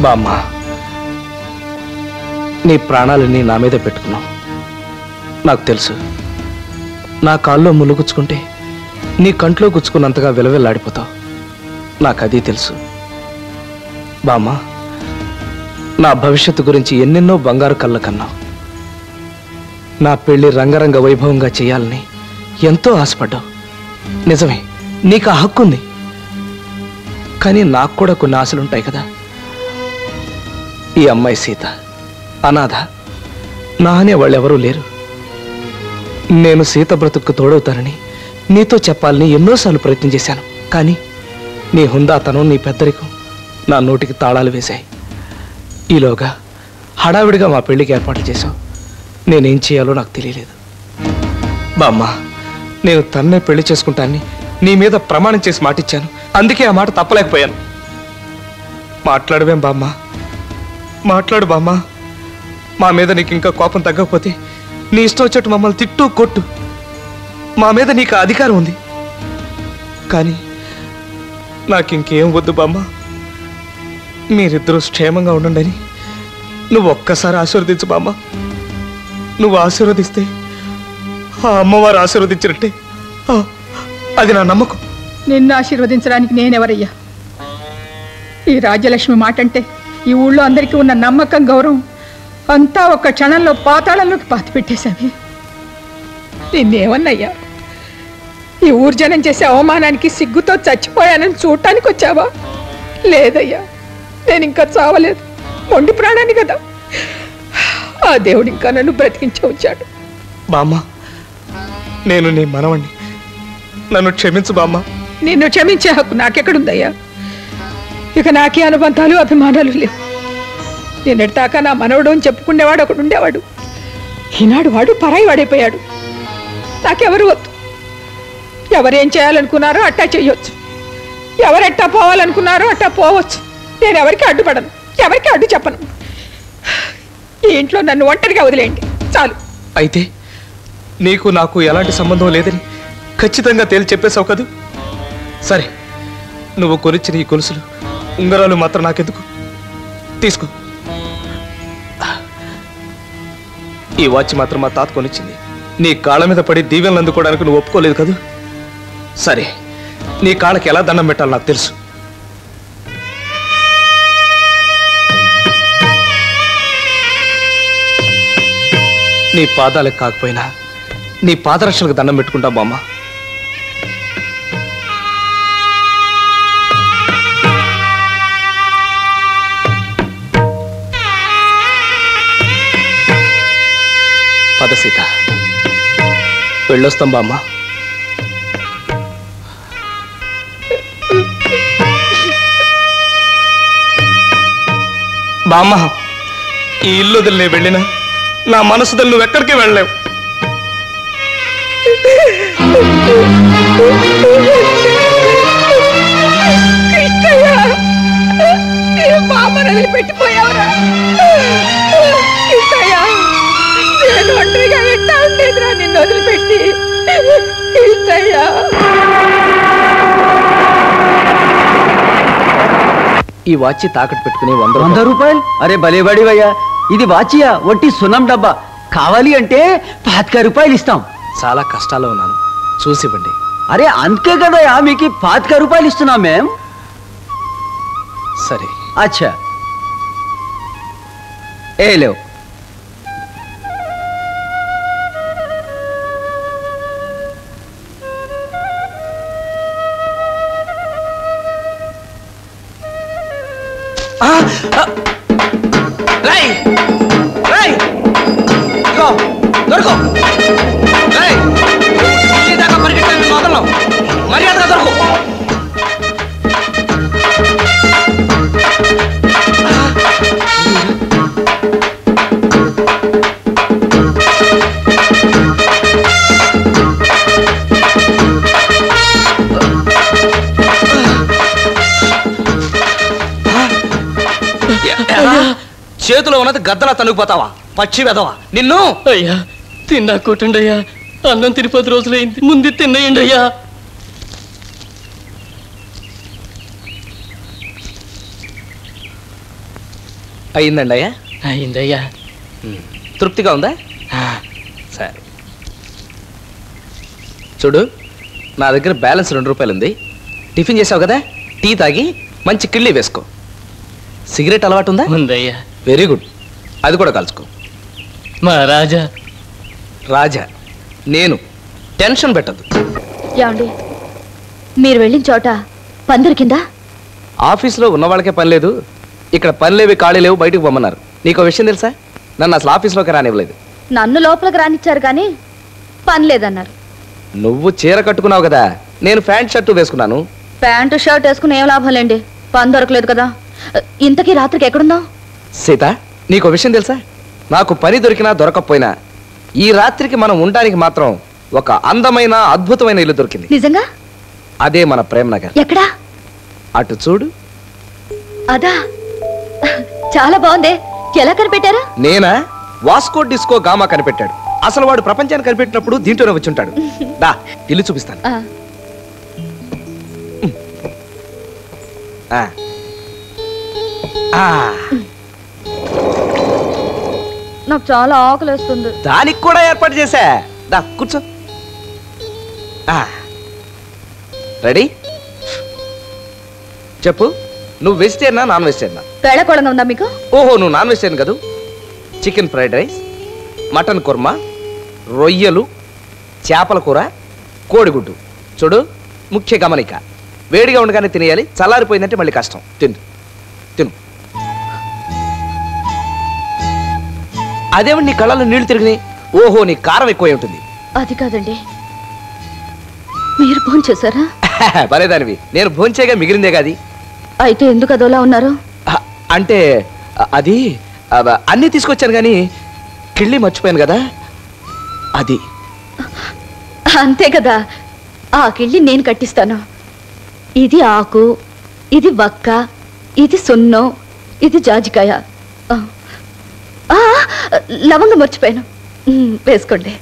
బామ్మ. నీ ప్రాణాలని నా మీద పెట్టుకున్నావు. నాకు తెలుసు. నా కాల్లో ములుగుచ్చుకుంటే నీ కంట్లో గుచ్చుకున్నంతగా విలవిల్లాడిపోతావు. నాకు అది తెలుసు. బామ్మ నా భవిష్యత్తు గురించి ఎన్నెన్నో బంగారు కళ్ళ కన్నావు. నా పెళ్ళి రంగరంగ వైభవంగా చేయాలని ఎంతో ఆశపడ్డావు. నిజమే నీకు ఆ హక్కు ఉంది కానీ నాకు కూడా కొన్ని ఆశలుంటాయి కదా. ఈ అమ్మాయి సీత. అనాథ. నా అనే వాళ్ళెవరూ లేరు. నేను సీత బ్రతుక్కు తోడవుతానని నీతో చెప్పాలని ఎన్నోసార్లు ప్రయత్నం చేశాను. కానీ నీ హుందాతనం నీ పెద్దరికం నా నోటికి తాళాలు వేశాయి. ఈలోగా హడావిడిగా మా పెళ్ళికి ఏర్పాట్లు చేశావు. నేనేం చేయాలో నాకు తెలియలేదు. బామ్మ నేను తన్నే పెళ్ళి చేసుకుంటానని నీ మీద ప్రమాణం చేసి మాటిచ్చాను. అందుకే ఆ మాట తప్పలేకపోయాను. మాట్లాడవేం బామ్మ. మాట్లాడు బామ్మ. మా మీద నీకు ఇంకా కోపం తగ్గకపోతే నీ ఇష్టం వచ్చేట్టు మమ్మల్ని తిట్టు కొట్టు. మా మీద నీకు అధికారం ఉంది. కానీ నాకు ఇంకేం వద్దు బామ్మ. మీరిద్దరూ క్షేమంగా ఉండండి నువ్వు ఒక్కసారి ఆశీర్వదించు బామ్మ. నువ్వు ఆశీర్వదిస్తే ఆ అమ్మవారు ఆశీర్వదించినట్టే. అది నా నమ్మకం. నిన్ను ఆశీర్వదించడానికి నేనెవరయ్యా? ఈ రాజ్యలక్ష్మి మాట అంటే ఈ ఊళ్ళో అందరికీ ఉన్న నమ్మకం గౌరవం అంతా ఒక్క క్షణంలో పాతాళంలోకి పాతి పెట్టేశావి. నిన్నేమన్నయ్యా? ఈ ఊరు జనం చేసే అవమానానికి సిగ్గుతో చచ్చిపోయానని చూడటానికి వచ్చావా? లేదయ్యా నేను ఇంకా చావలేదు. మొండి ప్రాణాన్ని కదా. ఆ దేవుడు ఇంకా నన్ను బ్రతికించి వచ్చాడు. బామ్మ నేను నీ మనవణ్ణి. నన్ను క్షమించు బామ్మ. నిన్ను క్షమించే హక్కు నాకెక్కడుందయ్యా? ఇక నాకే అనుబంధాలు అభిమానాలు లేవు. నిన్నటిదాకా నా మనవడు అని చెప్పుకునేవాడు ఒకడు ఉండేవాడు. ఈనాడు వాడు పరాయి వాడైపోయాడు. నాకెవరు వద్దు. ఎవరేం చేయాలనుకున్నారో అట్టా చేయొచ్చు. ఎవరెట్టా పోవాలనుకున్నారో అట్టా పోవచ్చు. నేను ఎవరికి అడ్డుపడను ఎవరికి అడ్డు చెప్పను. ఈ ఇంట్లో నన్ను ఒంటరిగా వదిలేయండి. చాలు. అయితే నీకు నాకు ఎలాంటి సంబంధం లేదని ఖచ్చితంగా తేల్చి చెప్పేశావు కదూ? సరే నువ్వు కొనిచ్చిన ఈ గొలుసులు ఉంగరాలు మాత్రం నాకెందుకు? తీసుకో. ఈ వాచ్ మాత్రం మా తాత కొనిచ్చింది. నీ కాళ్ళ మీద పడి దీవెనలు అందుకోవడానికి నువ్వు ఒప్పుకోలేదు కదూ? సరే నీ కాళ్ళకి ఎలా దండం పెట్టాలో నాకు తెలుసు. నీ పాదాలకు కాకపోయినా నీ పాదరక్షలకు దండం పెట్టుకుంటా బామ్మ. కాదు సీత. వెళ్ళొస్తాం బామ్మ. బామ్మ ఈ ఇల్లు వదిలి నేను వెళ్ళినా. నా మనసు వదిలి నువ్వు ఎక్కడికి వెళ్ళలేవు. పెట్టిపో ఈ వాచి తాకట్టు పెట్టుకుని వంద వంద రూపాయలు. అరే భలేవాడివయ్యా. ఇది వాచియా? వట్టి సున్నం డబ్బా. కావాలి అంటే పాతిక రూపాయలు ఇస్తాం. చాలా కష్టాల్లో ఉన్నాను. చూసివ్వండి అరే అందుకే కదయ్యా మీకు పాతిక రూపాయలు ఇస్తున్నాం మేం. సరే. అచ్చా. ఏ లేవు. దొరకో. చేతిలో ఉన్నది గద్దలా తనుగుపోతావా? పచ్చి వెదవా నిన్ను? అయ్యా తిన్నా కొట్టండి అన్నం తిని పది రోజులైంది. ముందు తిన్నయండి అయ్యా. అయిందండి అయ్యా అయిందయ్యా తృప్తిగా ఉందా? సరే. చూడు నా దగ్గర బ్యాలెన్స్ రెండు రూపాయలు ఉంది టిఫిన్ చేసావు కదా? టీ తాగి మంచి కిళ్ళి వేసుకో. సిగరెట్ అలవాటు ఉందా ఉందయ్యా. Very good. అది కూడా కలుసుకో. మా రాజా. రాజా నేను టెన్షన్ పెట్టద్దు. ఏమండి? మీరు వెళ్ళిన చోట పని దొరికిందా ఆఫీస్లో ఉన్న వాళ్ళకే పని లేదు. ఇక్కడ పని లేవి ఖాళీ లేవు బయటకు పొమ్మన్నారు. నీకు విషయం తెలుసా? నన్ను అసలు ఆఫీస్లోకి రానివ్వలేదు. నన్ను లోపలికి రానిచ్చారు కానీ పని లేదన్నారు. నువ్వు చీర కట్టుకున్నావు కదా నేను ప్యాంట్ షర్టు వేసుకున్నాను. ప్యాంటు షర్ట్ వేసుకుని ఏం లాభం లేండి? పని దొరకలేదు కదా. ఇంతకీ రాత్రికి ఎక్కడున్నావు? సీత నీకు విషయం తెలుసా? నాకు పని దొరికినా దొరకకపోయినా ఈ రాత్రికి మనం ఉండడానికి మాత్రం ఒక అందమైన అద్భుతమైన ఇల్లు దొరికింది. నిజంగా? అదే మన ప్రేమ నగర్ ఎక్కడా? అటు చూడు. అదా? చాలా బాగుంది. ఎలా కనిపెట్టారు? నేనా? వాస్కో డిస్కో గామా కనిపెట్టాడు. అసలు వాడు ప్రపంచాన్ని కనిపెట్టినప్పుడు దీంట్లోనే వచ్చి ఉంటాడు. దా ఇల్లు చూపిస్తాను. ఆ, నాకు చాలా ఆకలి వేస్తుంది దానికి కూడా ఏర్పాటు చేశా. దా కూర్చో. ఆ. రెడీ? చెప్పు నువ్వు వెజిటేరియనా నాన్ వెజిటేరియనా పేళకోళంగా ఉందా మీకు? ఓహో నువ్వు నాన్ వెజిటేరియన్ కదూ? Chicken fried rice mutton korma రొయ్యలు చేపల కూర కోడిగుడ్డు. చూడు ముఖ్య గమనిక. వేడిగా ఉండగానే తినేయాలి చల్లారిపోయిందంటే మళ్ళీ కష్టం. తిను అదేమిటి నీ కళ్ళలో నీళ్ళు తిరిగినాయి. ఓహో నీ కారం ఎక్కువై ఉంటుంది. అది కాదండి. మీరు ఫోన్ చేశారా భలేదానివి నేను భోంచేగా మిగిలిందే కాది. అయితే ఎందుకు అదోలా ఉన్నారు? అంటే అది అన్నీ తీసుకొచ్చాను కానీ కిళ్ళి మర్చిపోయాను కదా. అది. అంతే కదా. ఆ కిళ్ళి నేను కట్టిస్తాను. ఇది ఆకు ఇది వక్క ఇది సున్నం ఇది జాజికాయ. లవంగం మర్చిపోయాను. వేసుకోండి.